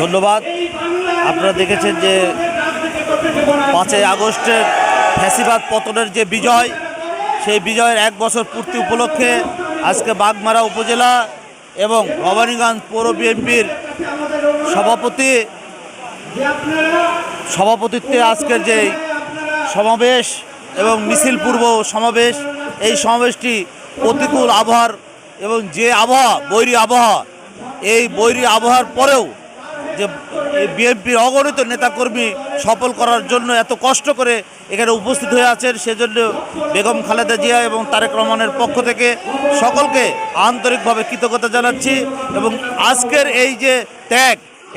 ধন্যবাদ। আপনারা দেখেছেন যে পাঁচই আগস্টের ফ্যাসিবাদ পতনের যে বিজয় সেই বিজয়ের এক বছর পূর্তি উপলক্ষে আজকে বাগমারা উপজেলা এবং ভবানীগঞ্জ পৌর বিএনপির সভাপতি সভাপতিত্বে আজকের যে সমাবেশ এবং মিছিল পূর্ব সমাবেশ এই সমাবেশটি প্রতিকূল আবহাওয়ার এবং যে আবহাওয়া বৈরী আবহাওয়া এই বৈরী আবহাওয়ার পরেও যে বিএনপির অগণিত নেতাকর্মী সফল করার জন্য এত কষ্ট করে এখানে উপস্থিত হয়ে আছেন, সেজন্য বেগম খালেদা জিয়া এবং তারেক রহমানের পক্ষ থেকে সকলকে আন্তরিকভাবে কৃতজ্ঞতা জানাচ্ছি এবং আজকের এই যে ত্যাগ,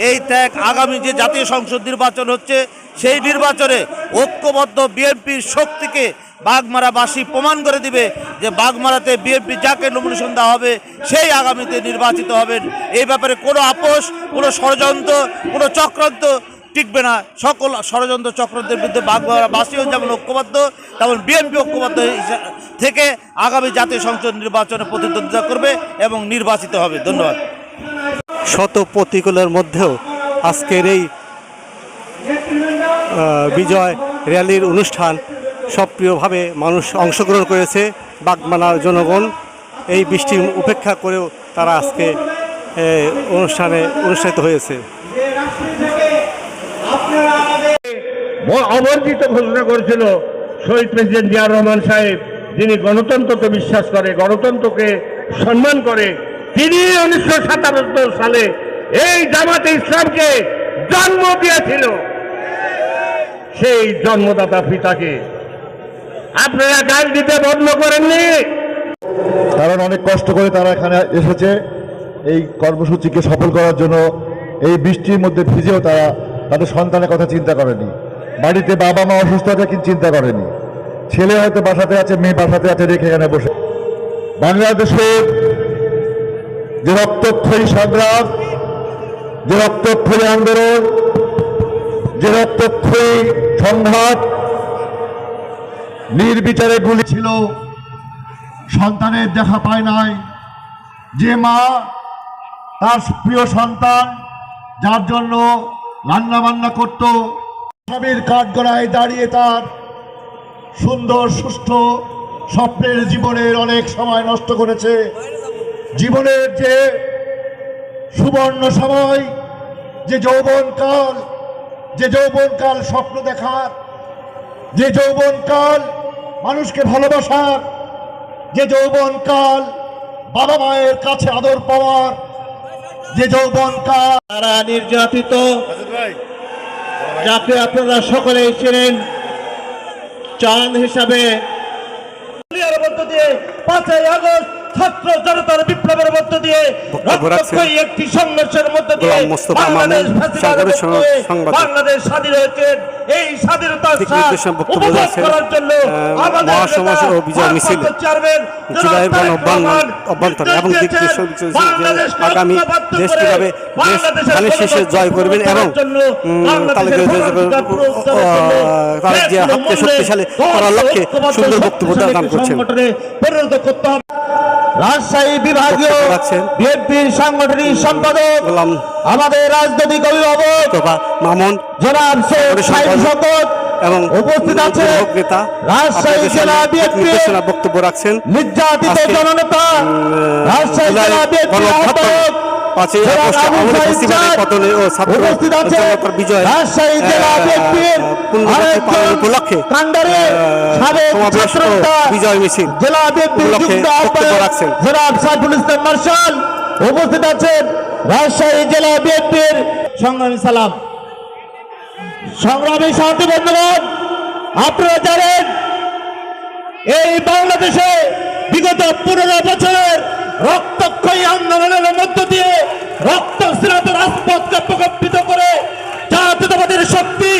এই ত্যাগ আগামী যে জাতীয় সংসদ নির্বাচন হচ্ছে, সেই নির্বাচনে ঐক্যবদ্ধ বিএনপির শক্তিকে বাগমারাবাসী প্রমাণ করে দিবে যে বাগমারাতে বিএনপি যাকে নমিনেশন দেওয়া হবে, সেই আগামীতে নির্বাচিত হবেন। এই ব্যাপারে কোনো আপোষ, কোনো ষড়যন্ত্র, কোনো চক্রান্ত টিকবে না। সকল ষড়যন্ত্র চক্রান্তের বিরুদ্ধে বাগমারাবাসীও যেমন ঐক্যবদ্ধ, তেমন বিএনপি ঐক্যবদ্ধ থেকে আগামী জাতীয় সংসদ নির্বাচনে প্রতিদ্বন্দ্বিতা করবে এবং নির্বাচিত হবে। ধন্যবাদ। শত প্রতিকূলের মধ্যেও আজকের এই বিজয় র্যালির অনুষ্ঠান সক্রিয়ভাবে মানুষ অংশগ্রহণ করেছে বাগমানার জনগণ। এই বৃষ্টি উপেক্ষা করেও তারা আজকে অনুষ্ঠানে অনুষ্ঠিত হয়েছে। অবর্জিত ঘোষণা করেছিল শহীদ প্রেসিডেন্ট জিয়া রহমান সাহেব, যিনি গণতন্ত্রকে বিশ্বাস করে, গণতন্ত্রকে সম্মান করে, তিনি উনিশশো সাতাত্তর সালে এই জামাতে ইসলামকে জন্ম দিয়েছিল। সেই জন্মদাতা পিতাকে আপনারা গান দিতে বন্ধ করেননি। কারণ অনেক কষ্ট করে তারা এখানে এসেছে। এই কর্মসূচিকে সফল করার জন্য এই বৃষ্টির মধ্যে ভিজেও তারা তাদের সন্তানের কথা চিন্তা করেনি। বাড়িতে বাবা মা অসুস্থ আছে কিন্তু চিন্তা করেনি। ছেলে হয়তো বাসাতে আছে, মেয়ে বাসাতে আছে, রেখে এখানে বসে। বাংলাদেশের যে রক্তক্ষয়ী সংগ্রাম যে রক্তক্ষয়ী আন্দোলন, যে রক্তক্ষয়ী সংঘাত নির্বিচারে গুলি ছিল। সন্তানের দেখা পায় নাই। যে মা, তার প্রিয় সন্তান, যার জন্য রান্না বান্না করত, স্বামীর কাঠগড়ায় দাঁড়িয়ে তার সুন্দর সুস্থ স্বপ্নের জীবনের অনেক সময় নষ্ট করেছে। জীবনের যে সুবর্ণ সময়, যে যৌবনকাল যে যৌবনকাল স্বপ্ন দেখার যে যৌবনকাল মানুষকে ভালোবাসার যে যৌবনকাল বাবা মায়ের কাছে আদর পাওয়ার, যে যৌবনকাল তারা নির্যাতিত, যাকে আপনারা সকলেই ছিলেন চাঁদ হিসাবে। পাঁচই আগস্ট ছাত্র জনতার বিপ্লবের মধ্য দিয়ে একটি সংঘর্ষের মধ্য দিয়ে বাংলাদেশ। বাংলাদেশ স্বাধীন হয়েছে। এই স্বাধীনতার উপভোগ করার জন্য আমাদের চেয়ারম্যান অভ্যন্তরে। এবং আগামী দেশ কীভাবে দেশ শীষে জয় করবেন এবং তার যে হাতকে শক্তিশালী করার লক্ষ্যে সুন্দর বক্তব্য দান করছেন। পরিণত করতে হবে। রাজশাহী বিভাগীয়। বিএনপির সাংগঠনিক সম্পাদক আমাদের রাজনৈতিক অভিভাবক মামুন জনাব শকত এবং উপস্থিত আছে নেতা রাজশাহী জেলা নির্দেশনা বক্তব্য রাখছেন নির্যাতিত জননেতা রাজশাহী জেলা আহ্বায়ক পাঁচই আগস্ট আবু ফেস্টিভ্যালের পতনে ও ছাত্র উপস্থিত আছে জনতার বিজয় রাজশাহী জেলা বিএনপির পালন উপলক্ষে কাণ্ডারি আহ, সাবেক সমাবেশ বিজয় মিছিল জেলা বিএনপির যুগ্ম আহ্বায়ক রাখছেন। জনাব সাইফুল ইসলাম মার্শাল উপস্থিত আছেন রাজশাহী জেলা বিএনপির সংগ্রামী সালাম সংগ্রামী শান্তি বন্ধুগণ আপনারা জানেন এই বাংলাদেশে বিগত পনেরো বছরের এই আন্দোলনের মধ্য দিয়ে রক্ত সিরাতের আস্পদকে প্রকম্পিত করে জাতীয়তাবাদের শক্তি